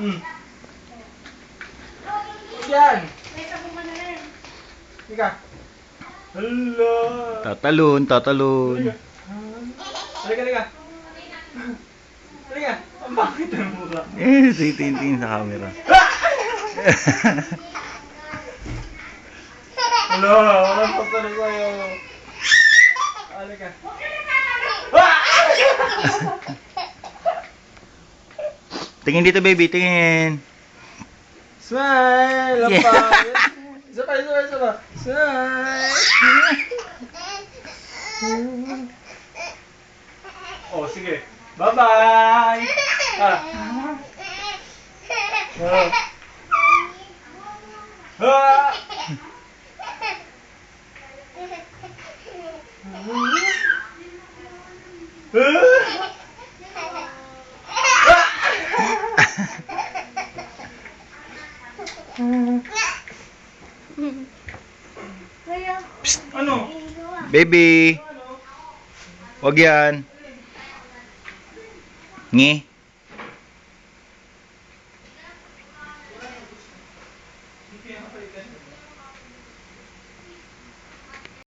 Hmm. Yan. Ika. Hala. Tatalon, tatalon. Halika, halika. Halika. Ang bakit ang mura? Eh, si Tintin sa camera. Hala, walang pagtanong sa'yo. Halika. Ah! tingin dito, baby, tingin. Smile! Yeah. Isa pa, isa pa, isa pa. Smile! Oh, sige. Bye-bye! Ah. Ah. Ah. Psst. Ano? Baby. Wag yan. Ngi.